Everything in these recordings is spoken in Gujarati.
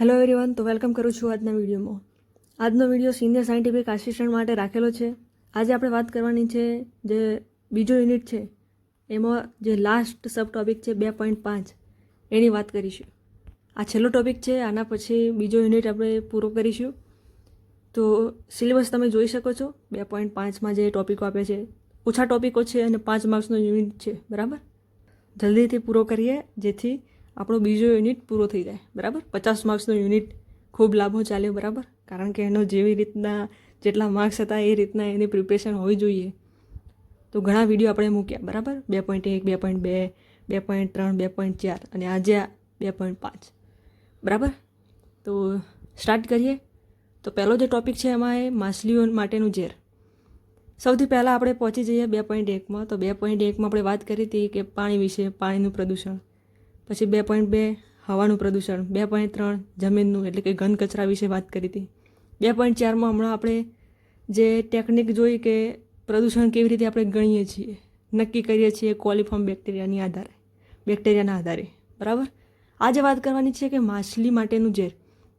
હેલો એવરીવન તો વેલકમ કરું છું આજના વિડીયોમાં. આજનો વીડિયો સિનિયર સાયન્ટિફિક આસિસ્ટન્ટ માટે રાખેલો છે. આજે આપણે વાત કરવાની છે જે બીજો યુનિટ છે. એમાં જે લાસ્ટ સબ ટોપિક છે બે પોઈન્ટ પાંચ. એની વાત કરીશું. આ છેલ્લો ટોપિક છે, આના પછી બીજો યુનિટ આપણે પૂરો કરીશું. તો સિલેબસ તમે જોઈ શકો છો, બે પોઈન્ટ પાંચમાં જે ટોપિકો આપે છે. ઓછા ટોપિકો છે અને પાંચ માર્ક્સનો યુનિટ છે, બરાબર? જલ્દીથી પૂરો કરીએ, જેથી આપણો બીજો યુનિટ પૂરો થઈ જાય, બરાબર? પચાસ માર્ક્સનો યુનિટ ખૂબ લાંબો ચાલ્યો, બરાબર? કારણ કે એનો જેવી રીતના જેટલા માર્ક્સ હતા એ રીતના એની પ્રિપરેશન હોવી જોઈએ. તો ઘણા વીડિયો આપણે મૂક્યા, બરાબર? બે પોઈન્ટ એક, બે પોઈન્ટ બે બે પોઈન્ટ ત્રણ, બે પોઈન્ટ ચાર અને આજે બે પોઈન્ટ પાંચ, બરાબર? તો સ્ટાર્ટ કરીએ. તો પહેલો જે ટોપિક છે એમાં એ માછલીઓ માટેનું ઝેર. સૌથી પહેલાં આપણે પહોંચી જઈએ બે પોઈન્ટ એકમાં. તો બે પોઈન્ટ એકમાં આપણે વાત કરી હતી કે પાણી વિશે, પાણીનું પ્રદૂષણ. પછી બે પોઈન્ટ બે હવાનું પ્રદૂષણ, બે પોઈન્ટ ત્રણ જમીનનું એટલે કે ઘન કચરા વિશે વાત કરી હતી. બે પોઈન્ટ ચારમાં હમણાં આપણે જે ટેકનિક જોઈ કે પ્રદૂષણ કેવી રીતે આપણે ગણીએ છીએ, નક્કી કરીએ છીએ કોલિફોર્મ બેક્ટેરિયાની આધારે, બેક્ટેરિયાના આધારે, બરાબર? આજે વાત કરવાની છે કે માછલી માટેનું ઝેર.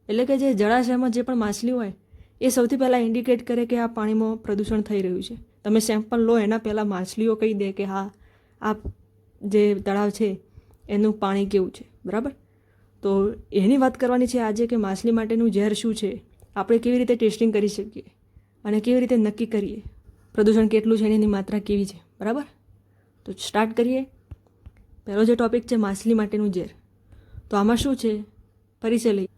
એટલે કે જે જળાશયમાં જે પણ માછલી હોય, એ સૌથી પહેલાં ઇન્ડિકેટ કરે કે આ પાણીમાં પ્રદૂષણ થઈ રહ્યું છે. તમે સેમ્પલ લો, એના પહેલાં માછલીઓ કહી દે કે હા, આ જે તળાવ છે એનું પાણી કેવું છે? બરાબર? તો એની વાત કરવાની છે આજે કે માછલી માટેનું ઝેર શું છે? આપણે કેવી રીતે ટેસ્ટિંગ કરી શકીએ? અને કેવી રીતે નક્કી કરીએ? પ્રદૂષણ કેટલું છે એની માત્રા કેવી છે? બરાબર? તો સ્ટાર્ટ કરીએ. પહેલો જે ટોપિક છે માછલી માટેનું ઝેર. તો આમાં શું છે? પરિચય લઈ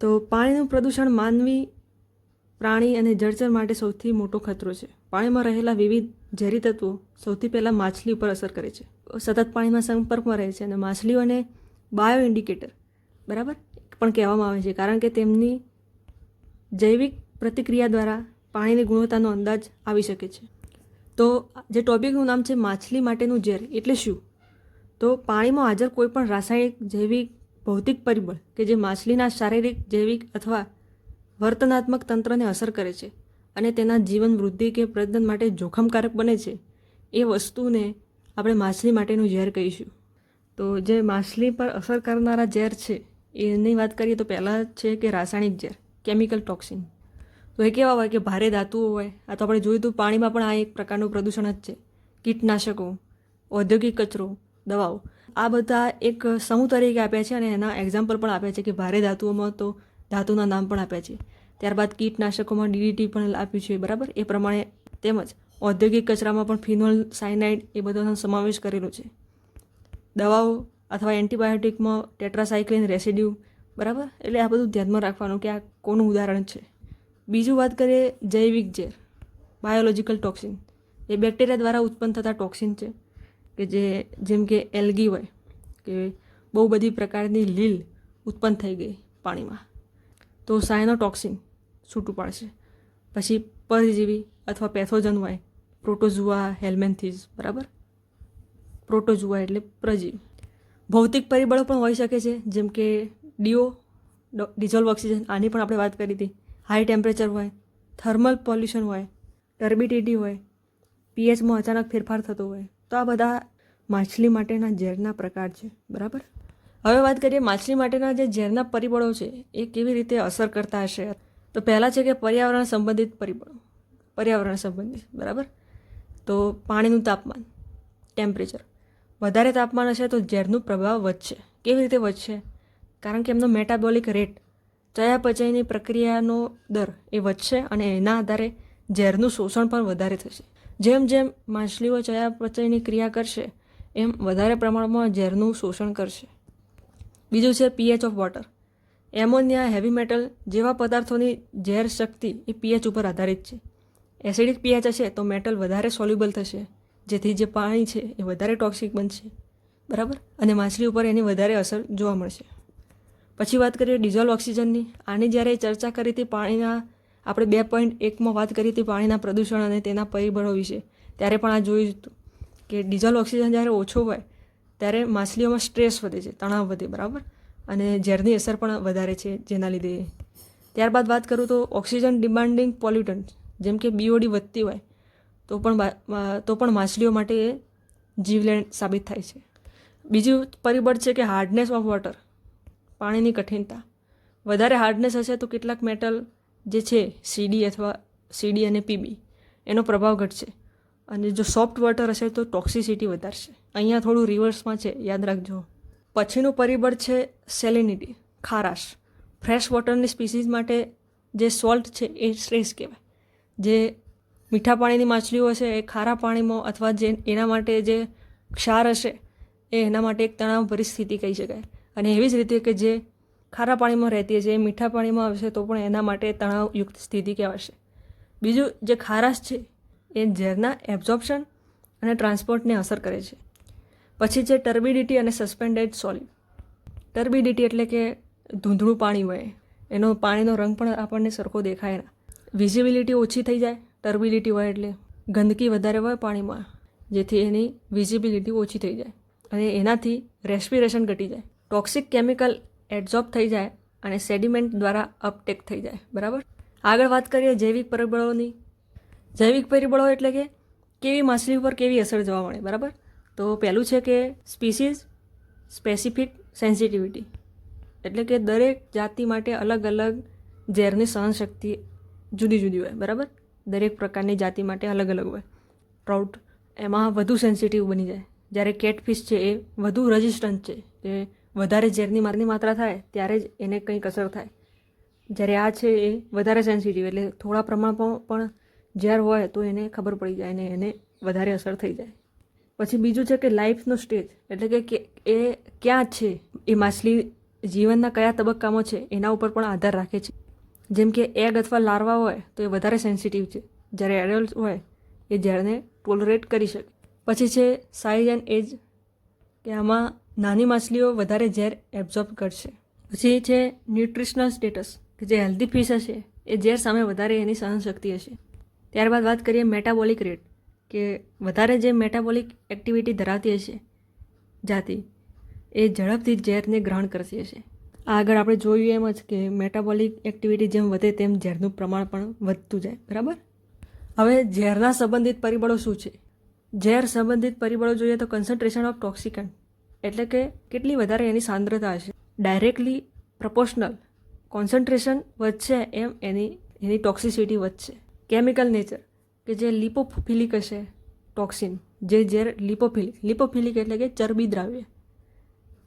તો પાણીનું પ્રદૂષણ માનવી, પ્રાણી અને જળચર માટે સૌથી મોટો ખતરો છે. પાણીમાં રહેલા વિવિધ ઝેરી તત્વો સૌથી પહેલાં માછલી ઉપર અસર કરે છે. સતત પાણીમાં સંપર્કમાં રહે છે અને માછલીઓને બાયો ઇન્ડિકેટર, બરાબર? પણ કહેવામાં આવે છે, કારણ કે તેમની જૈવિક પ્રતિક્રિયા દ્વારા પાણીની ગુણવત્તાનો અંદાજ આવી શકે છે. તો જે ટોપિકનું નામ છે માછલી માટેનું ઝેર, એટલે શું? તો પાણીમાં હાજર કોઈપણ રાસાયણિક, જૈવિક, ભૌતિક પરિબળ કે જે માછલીના શારીરિક, જૈવિક અથવા વર્તનાત્મક તંત્રને અસર કરે છે અને તેના જીવન વૃદ્ધિ કે પ્રજનન માટે જોખમકારક બને છે, એ વસ્તુને આપણે માછલી માટેનું ઝેર કહીશું. તો જે માછલી પર અસર કરનારા ઝેર છે, એની વાત કરીએ તો પહેલાં છે કે રાસાયણિક ઝેર કેમિકલ ટોક્સિન તો એ કેવા હોય કે ભારે ધાતુઓ હોય, આ તો આપણે જોયું તો પાણીમાં પણ આ એક પ્રકારનું પ્રદૂષણ જ છે. કીટનાશકો, ઔદ્યોગિક કચરો, દવાઓ, આ બધા એક સમૂહ તરીકે આપ્યા છે અને એના એક્ઝામ્પલ પણ આપ્યા છે કે ભારે ધાતુઓમાં તો ધાતુના નામ પણ આપ્યા છે. ત્યારબાદ કીટનાશકોમાં ડીડીટી પણ આપ્યું છે, બરાબર? એ પ્રમાણે તેમજ ઔદ્યોગિક કચરામાં પણ ફિનોલ સાયનાઇડ એ બધાનો સમાવેશ કરેલો છે. દવાઓ અથવા એન્ટીબાયોટિકમાં ટેટ્રાસાયક્લિન રેસિડ્યુ, બરાબર? એટલે આ બધું ધ્યાનમાં રાખવાનું કે આ કોનું ઉદાહરણ છે. બીજું વાત કરીએ જૈવિક ઝેર, બાયોલોજિકલ ટોક્સિન. એ બેક્ટેરિયા દ્વારા ઉત્પન્ન થતા ટોક્સિન છે કે જે, જેમ કે એલ્ગી હોય, કે બહુ બધી પ્રકારની લીલ ઉત્પન્ન થઈ ગઈ પાણીમાં. તો સાયનોટોક્સિન છૂટું પાડશે. પછી પરજીવી અથવા પેથોજન હોય પ્રોટોઝુઆ હેલ્મેન્થીઝ, બરાબર? પ્રોટોઝુઆ એટલે પ્રજીવ. ભૌતિક પરિબળો પણ હોઈ શકે છે, જેમ કે ડીઓ ડિઝોલ્વ ઓક્સિજન, આની પણ આપણે વાત કરી હતી. હાઈ ટેમ્પરેચર હોય, થર્મલ પોલ્યુશન હોય ટર્બિડિટી હોય, પીએચમાં અચાનક ફેરફાર થતો હોય, તો આ બધા માછલી માટેના ઝેરના પ્રકાર છે, બરાબર? હવે વાત કરીએ માછલી માટેના જે ઝેરના પરિબળો છે, એ કેવી રીતે અસર કરતા હશે? તો પહેલાં છે કે પર્યાવરણ સંબંધિત પરિબળો. પર્યાવરણ સંબંધિત, બરાબર? તો પાણીનું તાપમાન ટેમ્પરેચર વધારે તાપમાન હશે તો ઝેરનું પ્રભાવ વધશે. કેવી રીતે વધશે? કારણ કે એમનો મેટાબોલિક રેટ ચયાપચયની પ્રક્રિયાનો દર એ વધશે અને એના આધારે ઝેરનું શોષણ પણ વધારે થશે. જેમ જેમ માછલીઓ ચયાપચયની ક્રિયા કરશે, એમ વધારે પ્રમાણમાં ઝેરનું શોષણ કરશે. બીજું છે pH of water. Ammonia, heavy metal જેવા પદાર્થોની ઝેર શક્તિ એ પીએચ ઉપર આધારિત છે. એસિડિક પીએચ હશે તો મેટલ વધારે સોલ્યુબલ થશે. જેથી જે પાણી છે એ વધારે ટોક્સિક બનશે. બરાબર? અને માછલી ઉપર એની વધારે અસર જોવા મળશે. પછી વાત કરીએ ડિઝોલ્વ ઓક્સિજનની. આની જ્યારે ચર્ચા કરી હતી પાણીના, આપણે બે પોઈન્ટ એકમાં વાત કરી હતી પાણીના પ્રદૂષણ અને તેના પરિબળો વિશે. ત્યારે પણ આ જોયું હતું કે ડિઝોલ્વ ઓક્સિજન જ્યારે ઓછો હોય, ત્યારે માછલીઓમાં સ્ટ્રેસ વધે છે, તણાવ વધે, બરાબર? અને ઝેરની અસર પણ વધારે છે જેના લીધે. ત્યારબાદ વાત કરું તો ઓક્સિજન ડિમાન્ડિંગ પોલ્યુટન્ટ. જેમ કે બીઓડી વધતી હોય, તો પણ તો પણ માછલીઓ માટે એ જીવલેણ સાબિત થાય છે. બીજું પરિબળ છે કે હાર્ડનેસ ઓફ વોટર પાણીની કઠિનતા. વધારે હાર્ડનેસ હશે તો કેટલાક મેટલ જે છે સીડી અથવા સીડી અને પીબી એનો પ્રભાવ ઘટશે. અને જો સોફ્ટ વોટર હશે તો ટોક્સિસિટી વધારશે. અહીંયા થોડું રિવર્સમાં છે, યાદ રાખજો. પછીનું પરિબળ છે સેલિનિટી ખારાશ. ફ્રેશ વોટરની સ્પીસીસ માટે જે સોલ્ટ છે, એ શ્રેષ્ઠ કહેવાય. જે મીઠા પાણીની માછલીઓ હશે, એ ખારા પાણીમાં અથવા જે એના માટે જે ક્ષાર હશે, એ એના માટે એક તણાવ પરિસ્થિતિ કહી શકાય. અને એવી જ રીતે કે જે ખારા પાણીમાં રહેતી હશે, એ મીઠા પાણીમાં આવશે તો પણ એના માટે તણાવયુક્ત સ્થિતિ કહેવાશે. બીજું, જે ખારાશ છે, એ ઝેરના એબ્ઝોર્પ્શન અને ટ્રાન્સપોર્ટને અસર કરે છે. પછી છે ટર્બિડિટી અને સસ્પેન્ડેડ સોલિડ. ટર્બિડિટી એટલે કે ધૂંધળું પાણી હોય એનો પાણીનો રંગ પણ આપણને સરખો દેખાય ના. વિઝિબિલિટી ઓછી થઈ જાય ટર્બિલિટી હોય એટલે ગંદકી વધારે હોય પાણીમાં, જેથી એની વિઝિબિલિટી ઓછી થઈ જાય અને એનાથી રેસ્પિરેશન ઘટી જાય. ટોક્સિક કેમિકલ એડઝોર્બ થઈ જાય અને સેડિમેન્ટ દ્વારા અપટેક થઈ જાય, બરાબર? આગળ વાત કરીએ જૈવિક પરિબળોની. જૈવિક પરિબળો એટલે કે કેવી માછલી ઉપર કેવી અસર જોવા મળે, બરાબર? તો પહેલું છે કે સ્પીસીઝ સ્પેસિફિક સેન્સિટિવિટી એટલે કે દરેક જાતિ માટે અલગ અલગ ઝેરની સહનશક્તિ જુદી જુદી હોય, બરાબર? દરેક પ્રકારની જાતિ માટે અલગ અલગ હોય. ટ્રાઉટ એમાં વધુ સેન્સિટિવ બની જાય. જ્યારે કેટફિશ છે એ વધુ રજિસ્ટન્ટ છે. જે વધારે ઝેરની મારની માત્રા થાય, ત્યારે જ એને કંઈક અસર થાય. જ્યારે આ છે એ વધારે સેન્સિટિવ એટલે થોડા પ્રમાણમાં પણ ઝેર હોય તો એને ખબર પડી જાય અને એને વધારે અસર થઈ જાય. પછી બીજું છે કે લાઈફનો સ્ટેજ એટલે કે, એ ક્યાં છે? એ માછલી જીવનના કયા તબક્કામાં છે? એના ઉપર પણ આધાર રાખે છે. જેમ કે એગ અથવા લાર્વા હોય, તો એ વધારે સેન્સિટિવ છે. જ્યારે એડલ્ટ હોય, એ ઝેરને ટોલરેટ કરી શકે. પછી છે સાઇઝ એન્ડ એજ કે આમાં નાની માછલીઓ વધારે ઝેર એબ્ઝોર્બ કરશે. પછી છે ન્યુટ્રિશનલ સ્ટેટસ કે જે હેલ્ધી ફિશ હશે, એ ઝેર સામે વધારે એની સહનશક્તિ હશે. ત્યારબાદ વાત કરીએ મેટાબોલિક રેટ કે વધારે જે મેટાબોલિક એક્ટિવિટી ધરાવતી હશે જાતિ, એ ઝડપથી ઝેરને ગ્રહણ કરતી હશે. આગળ આપણે જોયું એમ જ કે મેટાબોલિક એક્ટિવિટી જેમ વધે તેમ ઝેરનું પ્રમાણ પણ વધતું જાય, બરાબર? હવે ઝેરના સંબંધિત પરિબળો શું છે? ઝેર સંબંધિત પરિબળો જોઈએ તો કન્સન્ટ્રેશન ઓફ ટોક્સિકન એટલે કે કેટલી વધારે એની સાંદ્રતા હશે. ડાયરેક્ટલી પ્રપોર્શનલ કોન્સન્ટ્રેશન વધશે એમ એની એની ટોક્સિસિટી વધશે. કેમિકલ નેચર કે જે લિપોફિલિક હશે ટોક્સિન જે ઝેર લિપોફિલિક લિપોફિલિક એટલે કે ચરબી દ્રાવ્ય,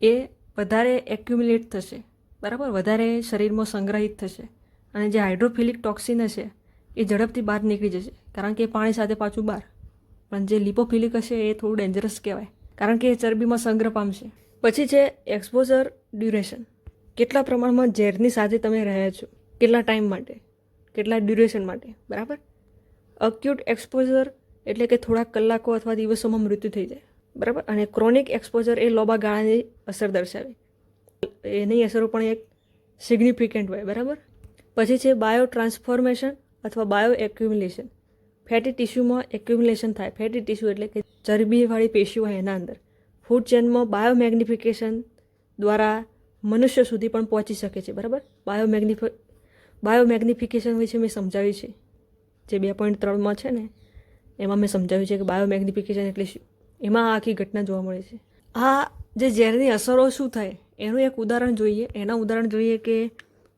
એ વધારે એક્યુમ્યુલેટ થશે. બરાબર? વધારે શરીરમાં સંગ્રહિત થશે. અને જે હાઇડ્રોફિલિક ટોક્સિન હશે, એ ઝડપથી બહાર નીકળી જશે. કારણ કે એ પાણી સાથે પાછું બહાર. પણ જે લિપોફિલિક હશે, એ થોડું ડેન્જરસ કહેવાય. કારણ કે એ ચરબીમાં સંગ્રહ પામશે પછી છે એક્સપોઝર ડ્યુરેશન. કેટલા પ્રમાણમાં ઝેરની સાથે તમે રહ્યા છો? કેટલા ટાઈમ માટે? કેટલા ડ્યુરેશન માટે? બરાબર? અક્યુટ એક્સપોઝર એટલે કે થોડાક કલાકો અથવા દિવસોમાં મૃત્યુ થઈ જાય. બરાબર? અને ક્રોનિક એક્સપોઝર એ લોબા ગાળાની અસર દર્શાવે. એની અસરો પણ એક સિગ્નિફિકન્ટ હોય, બરાબર? પછી છે બાયો ટ્રાન્સફોર્મેશન અથવા બાયો એક્યુમ્યુલેશન ફેટી ટિશ્યુમાં એક્યુમ્યુલેશન થાય. ફેટી ટિશ્યુ એટલે કે ચરબીવાળી પેશીઓ હોય એના અંદર. ફૂડ ચેનમાં બાયો મેગ્નિફિકેશન દ્વારા મનુષ્ય સુધી પણ પહોંચી શકે છે, બરાબર? બાયો બાયોમેગ્નિફિકેશન બાયો મેગ્નિફિકેશન વિશે મેં સમજાવ્યું છે. જે બે પોઈન્ટ ત્રણમાં છે ને, એમાં મેં સમજાવ્યું છે કે બાયો મેગ્નિફિકેશન એટલે શું? એમાં આખી ઘટના જોવા મળે છે. આ જે ઝેરની અસરો શું થાય, એનું એક ઉદાહરણ જોઈએ. એના ઉદાહરણ જોઈએ કે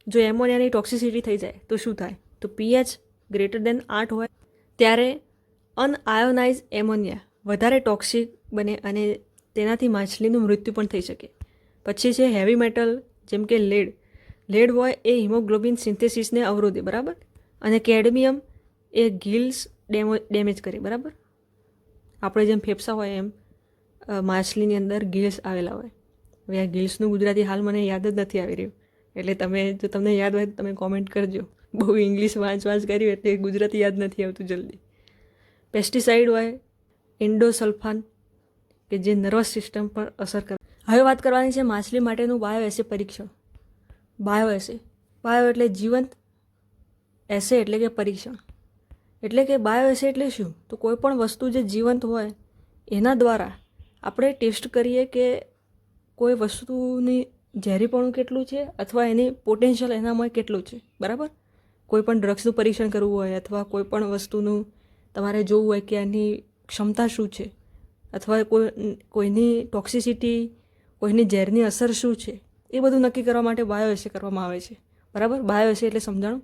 જો એમોનિયાની ટોક્સિસિટી થઈ જાય, તો શું થાય? તો પીએચ ગ્રેટર દેન આઠ હોય, ત્યારે અનઆયોનાઇઝ એમોનિયા વધારે ટોક્સિક બને અને તેનાથી માછલીનું મૃત્યુ પણ થઈ શકે. પછી છે હેવી મેટલ જેમ કે લેડ લેડ હોય એ હિમોગ્લોબિન સિન્થેસિસને અવરોધે, બરાબર? અને કેડમિયમ એ ગિલ્સ ડેમો ડેમેજ કરે, બરાબર? આપણે જેમ ફેફસા હોય એમ. માછલીની અંદર ગિલ્સ આવેલા હોય. હવે આ ગિલ્સનું ગુજરાતી હાલ મને યાદ જ નથી આવી રહ્યું. એટલે તમે, જો તમને યાદ હોય તો તમે કોમેન્ટ કરજો. બહુ ઇંગ્લિશ વાંચ વાંચ કર્યું એટલે ગુજરાતી યાદ નથી આવતું જલ્દી. પેસ્ટિસાઇડ હોય એન્ડોસલ્ફાન કે જે નર્વસ સિસ્ટમ પર અસર કરે. હવે વાત કરવાની છે માછલી માટેનું બાયો એસે પરીક્ષણ. બાયો એસે બાયો એટલે જીવંત એસે એટલે કે પરીક્ષણ. એટલે કે બાયો એસે એટલે શું? તો કોઈ પણ વસ્તુ જે જીવંત હોય, એના દ્વારા આપણે ટેસ્ટ કરીએ કે કોઈ વસ્તુની ઝેરીપણું કેટલું છે અથવા એની પોટેન્શિયલ એનામાં કેટલું છે, બરાબર? કોઈ પણ ડ્રગ્સનું પરીક્ષણ કરવું હોય અથવા કોઈ પણ વસ્તુનું તમારે જોવું હોય કે એની ક્ષમતા શું છે અથવા કોઈ, કોઈની ટોક્સિસિટી, કોઈની ઝેરની અસર શું છે, એ બધું નક્કી કરવા માટે બાયોએસે કરવામાં આવે છે, બરાબર? બાયોએસે એટલે સમજાણું?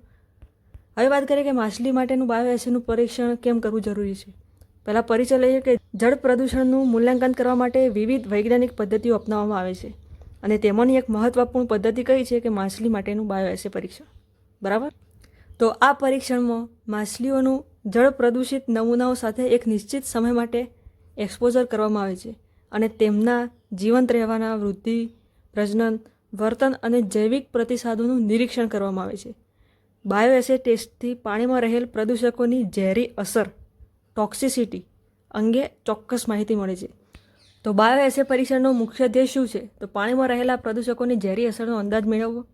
હવે વાત કરીએ કે માછલી માટેનું બાયોએસેનું પરીક્ષણ કેમ કરવું જરૂરી છે? પહેલાં પરિચય લઈએ કે જળ પ્રદૂષણનું મૂલ્યાંકન કરવા માટે વિવિધ વૈજ્ઞાનિક પદ્ધતિઓ અપનાવવામાં આવે છે અને તેમાંની એક મહત્વપૂર્ણ પદ્ધતિ કઈ છે કે માછલી માટેનું બાયો એસે પરીક્ષણ. બરાબર? તો આ પરીક્ષણમાં માછલીઓનું જળ પ્રદૂષિત નમૂનાઓ સાથે એક નિશ્ચિત સમય માટે એક્સપોઝર કરવામાં આવે છે અને તેમના જીવંત રહેવાના વૃદ્ધિ, પ્રજનન, વર્તન અને જૈવિક પ્રતિસાદોનું નિરીક્ષણ કરવામાં આવે છે. બાયો એસે ટેસ્ટથી પાણીમાં રહેલ પ્રદૂષકોની ઝેરી અસર ટોક્સિસિટી અંગે ચોક્કસ માહિતી મળે છે. તો બાયો એસે પરીક્ષણનો મુખ્ય ધ્યેય શું છે? તો પાણીમાં રહેલા પ્રદૂષકોની ઝેરી અસરનો અંદાજ મેળવવો.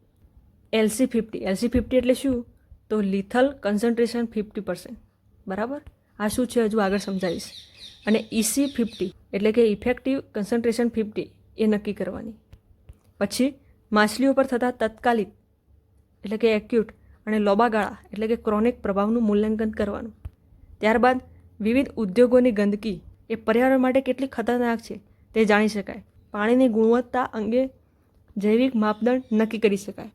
LC fifty. એલસી ફિફ્ટી એટલે શું? તો લિથલ કન્સન્ટ્રેશન ફિફ્ટી પર્સન્ટ. બરાબર? આ શું છે હજુ આગળ સમજાવીશ. અને ઇસી ફિફ્ટી, એટલે કે ઇફેક્ટિવ કન્સન્ટ્રેશન ફિફ્ટી, એ નક્કી કરવાની. પછી માછલીઓ પર થતા તત્કાલિક, એટલે કે એક્યુટ અને લોબાગાળા, એટલે કે ક્રોનિક પ્રભાવનું મૂલ્યાંકન કરવાનું. ત્યારબાદ વિવિધ ઉદ્યોગોની ગંદકી એ પર્યાવરણ માટે કેટલી ખતરનાક છે તે જાણી શકાય. પાણીની ગુણવત્તા અંગે જૈવિક માપદંડ નક્કી કરી શકાય.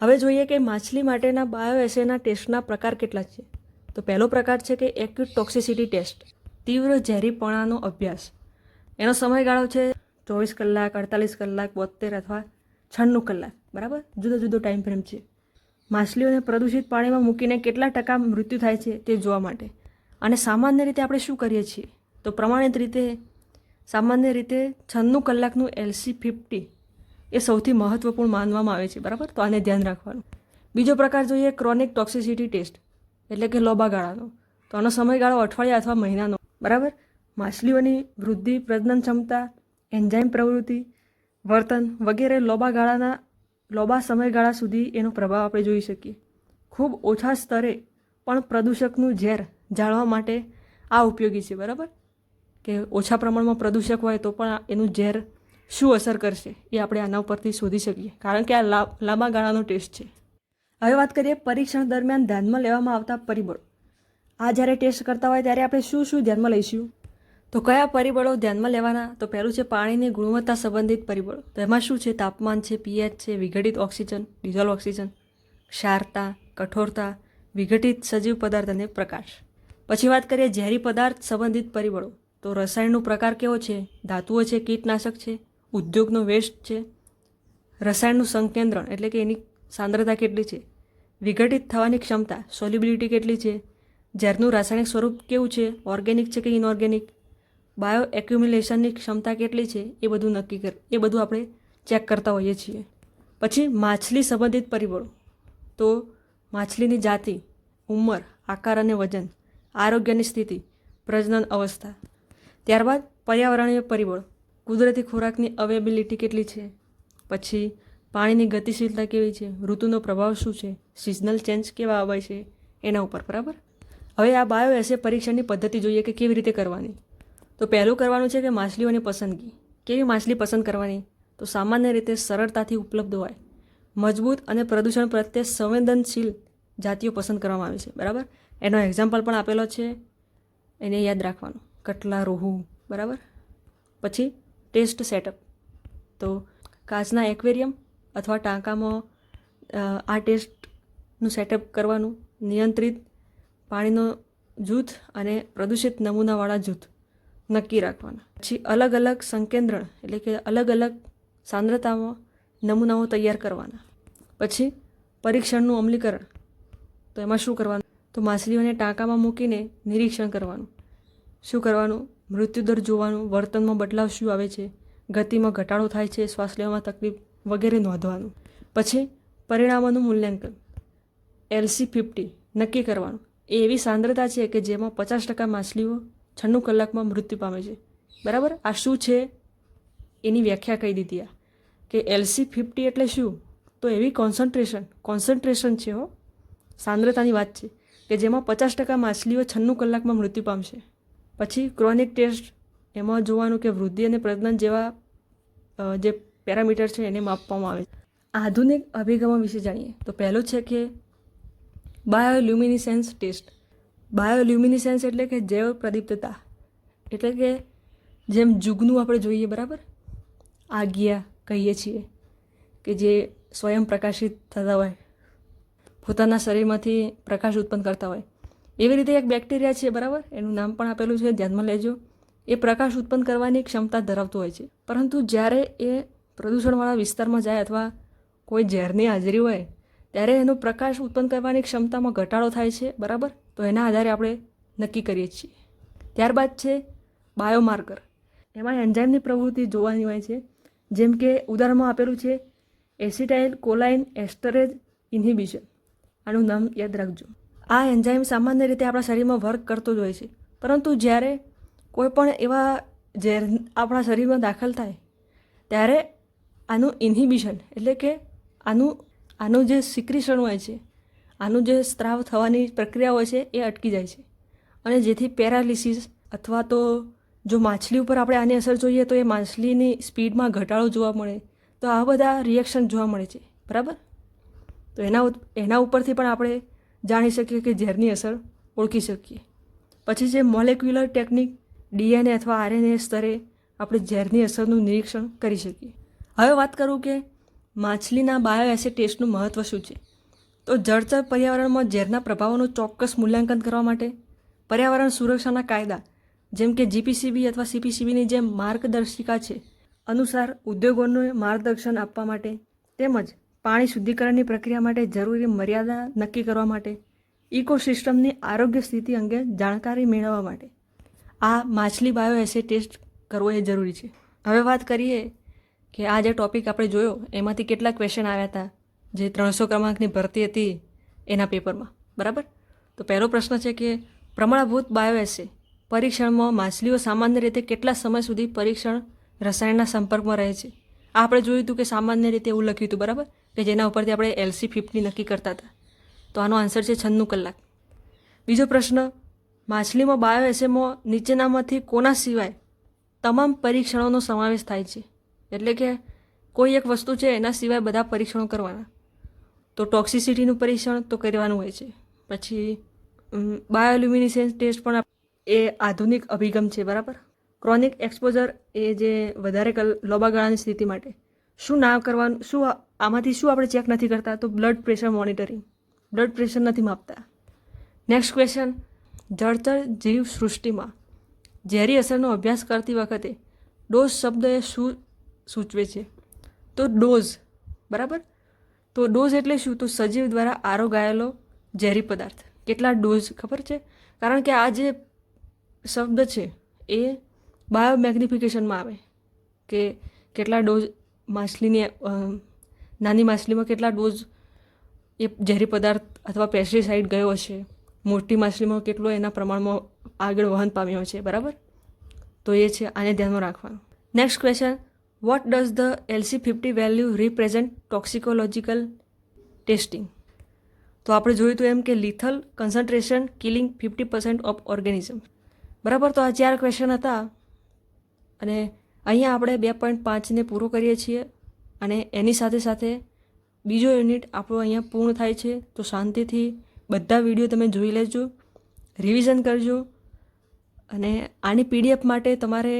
હવે જોઈએ કે માછલી માટેના બાયો એસેના ટેસ્ટના પ્રકાર કેટલા છે? તો પહેલો પ્રકાર છે કે એક્યુટ ટોક્સિસિટી ટેસ્ટ તીવ્ર ઝેરીપણાનો અભ્યાસ. એનો સમયગાળો છે ચોવીસ કલાક, અડતાલીસ કલાક બોતેર અથવા છન્નું કલાક. બરાબર? જુદો જુદો ટાઈમ ફ્રેમ છે. માછલીઓને પ્રદૂષિત પાણીમાં મૂકીને કેટલા ટકા મૃત્યુ થાય છે તે જોવા માટે. અને સામાન્ય રીતે આપણે શું કરીએ છીએ? તો પ્રમાણિત રીતે સામાન્ય રીતે છન્નું કલાકનું એલસી ફિફ્ટી એ સૌથી મહત્ત્વપૂર્ણ માનવામાં આવે છે, બરાબર? તો આને ધ્યાન રાખવાનું. બીજો પ્રકાર જોઈએ ક્રોનિક ટોક્સિસિટી ટેસ્ટ એટલે કે લોબાગાળાનો. તો આનો સમયગાળો અઠવાડિયા અથવા મહિનાનો, બરાબર? માછલીઓની વૃદ્ધિ, પ્રજનન ક્ષમતા, એન્ઝાઇમ પ્રવૃત્તિ, વર્તન વગેરે લોબાગાળાના, લોબા સમયગાળા સુધી એનો પ્રભાવ આપણે જોઈ શકીએ. ખૂબ ઓછા સ્તરે પણ પ્રદૂષકનું ઝેર જાળવા માટે આ ઉપયોગી છે, બરાબર? કે ઓછા પ્રમાણમાં પ્રદૂષક હોય તો પણ એનું ઝેર શું અસર કરશે એ આપણે આના ઉપરથી શોધી શકીએ. કારણ કે આ લાંબા ગાળાનો ટેસ્ટ છે. હવે વાત કરીએ પરીક્ષણ દરમિયાન ધ્યાનમાં લેવામાં આવતા પરિબળો. આ જ્યારે ટેસ્ટ કરતા હોય ત્યારે આપણે શું શું ધ્યાનમાં લઈશું? તો કયા પરિબળો ધ્યાનમાં લેવાના? તો પહેલું છે પાણીની ગુણવત્તા સંબંધિત પરિબળો. તો એમાં શું છે? તાપમાન છે, પીએચ છે, વિઘટિત ઓક્સિજન ડિઝોલ્વ ઓક્સિજન, ક્ષારતા, કઠોરતા, વિઘટિત સજીવ પદાર્થ અને પ્રકાશ. પછી વાત કરીએ ઝેરી પદાર્થ સંબંધિત પરિબળો. તો રસાયણનો પ્રકાર કેવો છે? ધાતુઓ છે, કીટનાશક છે, ઉદ્યોગનો વેસ્ટ છે. રસાયણનું સંકેન્દ્રણ એટલે કે એની સાંદ્રતા કેટલી છે? વિઘટિત થવાની ક્ષમતા સોલ્યુબિલિટી કેટલી છે? ઝેરનું રાસાયણિક સ્વરૂપ કેવું છે? ઓર્ગેનિક છે કે ઇનઓર્ગેનિક બાયો એક્યુમ્યુલેશનની ક્ષમતા કેટલી છે? એ બધું નક્કી કર, એ બધું આપણે ચેક કરતા હોઈએ છીએ. પછી માછલી સંબંધિત પરિબળો. તો માછલીની જાતિ, ઉંમર, આકાર અને વજન. આરોગ્યની સ્થિતિ, પ્રજનન અવસ્થા. ત્યારબાદ પર્યાવરણીય પરિબળ. કુદરતી ખોરાકની અવેબિલિટી કેટલી છે? પછી, પાણીની ગતિશીલતા કેવી છે? ઋતુનો પ્રભાવ શું છે? સિઝનલ ચેન્જ કેવા આવે છે? એના ઉપર, બરાબર? હવે આ બાયો એસે પરીક્ષણની પદ્ધતિ જોઈએ કે કેવી રીતે કરવાની? તો પહેલું કરવાનું છે કે માછલીઓની પસંદગી. કેવી માછલી પસંદ કરવાની? તો સામાન્ય રીતે સરળતાથી ઉપલબ્ધ હોય. મજબૂત અને પ્રદૂષણ પ્રત્યે સંવેદનશીલ જાતિઓ પસંદ કરવામાં આવે છે, બરાબર? એનો એક્ઝામ્પલ પણ આપેલો છે. એને યાદ રાખવાનું. કટલા રોહુ, બરાબર? પછી ટેસ્ટ સેટઅપ. તો કાચના એક્વેરિયમ અથવા ટાંકામાં આ ટેસ્ટનું સેટઅપ કરવાનું. નિયંત્રિત પાણીનો જૂથ અને પ્રદૂષિત નમૂનાવાળા જૂથ નક્કી રાખવાના. પછી અલગ અલગ સંકેન્દ્રણ, એટલે કે અલગ અલગ સાંદ્રતામાં નમૂનાઓ તૈયાર કરવાના. પછી પરીક્ષણનું અમલીકરણ. તો એમાં શું કરવાનું? તો માછલીઓને ટાંકામાં મૂકીને નિરીક્ષણ કરવાનું. શું કરવાનું? મૃત્યુદર જોવાનું, વર્તનમાં બદલાવ શું આવે છે? ગતિમાં ઘટાડો થાય છે, શ્વાસ લેવામાં તકલીફ વગેરે નોંધવાનું. પછી પરિણામોનું મૂલ્યાંકન. એલસી ફિફ્ટી, નક્કી કરવાનું. એ એવી સાંદ્રતા છે કે જેમાં પચાસ ટકા માછલીઓ છન્નું કલાકમાં મૃત્યુ પામે છે. બરાબર? આ શું છે? એની વ્યાખ્યા કહી દીધી આ. કે એલસી ફિફ્ટી એટલે શું? તો એવી કોન્સન્ટ્રેશન કોન્સન્ટ્રેશન છે હો. સાંદ્રતાની વાત છે. કે જેમાં પચાસ ટકા માછલીઓ છન્નું કલાકમાં મૃત્યુ પામશે. પછી ક્રોનિક ટેસ્ટ એમાં જોવાનું કે વૃદ્ધિ અને પ્રજનન જેવા જે પેરામીટર છે એને માપવામાં આવે છે. આધુનિક અભિગમો વિશે જાણીએ. તો પહેલું છે કે બાયોલ્યુમિનિસેન્સ ટેસ્ટ. બાયોલ્યુમિનિસેન્સ એટલે કે જૈવ પ્રદીપ્તતા. એટલે કે જેમ જુગનું આપણે જોઈએ, બરાબર? આગિયા કહીએ છીએ કે જે સ્વયં પ્રકાશિત થતા હોય. પોતાના શરીરમાંથી પ્રકાશ ઉત્પન્ન કરતા હોય. એવી રીતે એક બેક્ટેરિયા છે, બરાબર? એનું નામ પણ આપેલું છે, ધ્યાનમાં લેજો. એ પ્રકાશ ઉત્પન્ન કરવાની ક્ષમતા ધરાવતું હોય છે. પરંતુ જ્યારે એ પ્રદૂષણવાળા વિસ્તારમાં જાય અથવા કોઈ ઝેરની હાજરી હોય, ત્યારે એનો પ્રકાશ ઉત્પન્ન કરવાની ક્ષમતામાં ઘટાડો થાય છે, બરાબર? તો એના આધારે આપણે નક્કી કરીએ છીએ. ત્યારબાદ છે બાયોમાર્કર. એમાં એન્ઝાઇમની પ્રવૃત્તિ જોવાની હોય છે. જેમ કે ઉદાહરણમાં આપેલું છે, એસિટાઇલ કોલાઇન એસ્ટરેજ ઇન્હિબિશન. આનું નામ યાદ રાખજો. આ એન્ઝાઇમ સામાન્ય રીતે આપણા શરીરમાં વર્ક કરતો જ હોય છે. પરંતુ જ્યારે કોઈ પણ એવા ઝેર આપણા શરીરમાં દાખલ થાય, ત્યારે આનું ઇન્હિબિશન એટલે કે આનું આનું જે સિક્રિશન હોય છે, આનું જે સ્ત્રાવ થવાની પ્રક્રિયા હોય છે, એ અટકી જાય છે. અને જેથી પેરાલિસિસ અથવા તો જો માછલી ઉપર આપણે આની અસર જોઈએ તો એ માછલીની સ્પીડમાં ઘટાડો જોવા મળે. તો આ બધા રિએક્શન જોવા મળે છે. બરાબર? તો એના એના ઉપરથી પણ આપણે જાણી શકીએ કે ઝેરની અસર ઓળખી શકીએ. પછી છે મોલેક્યુલર ટેકનિક ડીએનએ અથવા આરએનએ સ્તરે આપણે ઝેરની અસરનું નિરીક્ષણ કરી શકીએ. હવે વાત કરું કે માછલીના બાયો એસિડ ટેસ્ટનું મહત્ત્વ શું છે? તો જળચર પર્યાવરણમાં ઝેરના પ્રભાવોનું ચોક્કસ મૂલ્યાંકન કરવા માટે પર્યાવરણ સુરક્ષાના કાયદા, જેમ કે જીપીસીબી અથવા સીપીસીબીની જેમ માર્ગદર્શિકા છે, અનુસાર ઉદ્યોગોને માર્ગદર્શન આપવા માટે તેમજ પાણી શુદ્ધિકરણની પ્રક્રિયા માટે જરૂરી મર્યાદા નક્કી કરવા માટે, ઇકોસિસ્ટમની આરોગ્ય સ્થિતિ અંગે જાણકારી મેળવવા માટે. આ માછલી બાયો એસે ટેસ્ટ કરવો એ જરૂરી છે. હવે વાત કરીએ કે આ જે ટોપિક આપણે જોયો, એમાંથી કેટલા ક્વેશ્ચન આવ્યા હતા, જે ત્રણસો ક્રમાંકની ભરતી હતી એના પેપરમાં બરાબર? તો પહેલો પ્રશ્ન છે કે, પ્રમાણભૂત બાયો એસે પરીક્ષણમાં માછલીઓ સામાન્ય રીતે કેટલા સમય સુધી પરીક્ષણ રસાયણના સંપર્કમાં રહે છે? આ આપણે જોયું હતું કે સામાન્ય રીતે એવું લખ્યું હતું, બરાબર? કે જેના ઉપરથી આપણે એલસી ફિફ્ટી નક્કી કરતા હતા. તો આનો આન્સર છે છન્નું કલાક. બીજો પ્રશ્ન, માછલીમાં બાયો એસેમાં નીચેનામાંથી કોના સિવાય તમામ પરીક્ષણોનો સમાવેશ થાય છે? એટલે કે કોઈ એક વસ્તુ છે એના સિવાય બધા પરીક્ષણો કરવાના. તો ટોક્સિસિટીનું પરીક્ષણ તો કરવાનું હોય છે. પછી બાયોલ્યુમિનિસેન્સ ટેસ્ટ પણ એ આધુનિક અભિગમ છે, બરાબર? ક્રોનિક એક્સપોઝર એ જે વધારે લાંબા ગાળાની સ્થિતિ માટે. શું ના કરવાનું શું આમાંથી શું આપણે ચેક નથી કરતા? તો blood pressure monitoring blood pressure નથી માપતા. નેક્સ્ટ ક્વેશ્ચન જળચર જીવ સૃષ્ટિમાં ઝેરી અસરનો અભ્યાસ કરતી વખતે ડોઝ શબ્દ એ શું સૂચવે છે? તો ડોઝ. બરાબર? તો ડોઝ એટલે શું? તો સજીવ દ્વારા આરોગાયેલો ઝેરી પદાર્થ. કેટલા ડોઝ? ખબર છે? કારણ કે આ જે શબ્દ છે, એ બાયોમેગ્નિફિકેશનમાં આવે. કે કેટલા ડોઝ માછલીની નાની માછલીમાં કેટલા ડોઝ એ ઝેરી પદાર્થ અથવા પેસ્ટિસાઇડ ગયો છે મોટી માછલીમાં કેટલો એના પ્રમાણમાં આગળ વહન પામ્યો છે? બરાબર? તો એ છે, આને ધ્યાનમાં રાખવાનું. Next question what does the LC fifty value represent toxicological testing તો આપણે જોયું હતું એમ કે lethal concentration killing fifty percent of organism બરાબર? તો આ ચાર ક્વેશ્ચન હતા. અને અહીંયા આપણે બે પોઈન્ટ પાંચને પૂરો કરીએ છીએ. અને એની સાથે સાથે બીજો યુનિટ આપણો અહીંયા પૂર્ણ થાય છે, તો શાંતિથી બધા વીડિયો તમે જોઈ લેજો રિવિઝન કરજો અને આની પીડીએફ માટે તમારે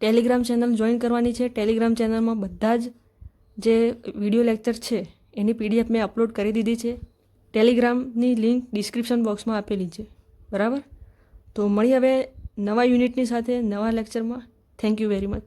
ટેલિગ્રામ ચેનલ જોઈન કરવાની છે. ટેલિગ્રામ ચેનલમાં બધા જ જે વીડિયો લેક્ચર છે, એની પીડીએફ મેં અપલોડ કરી દીધી છે. ટેલિગ્રામની લિંક ડિસ્ક્રિપ્શન બોક્સમાં આપેલી છે. બરાબર? તો મળી હવે નવા યુનિટની સાથે નવા લેક્ચરમાં થેન્ક યુ વેરી મચ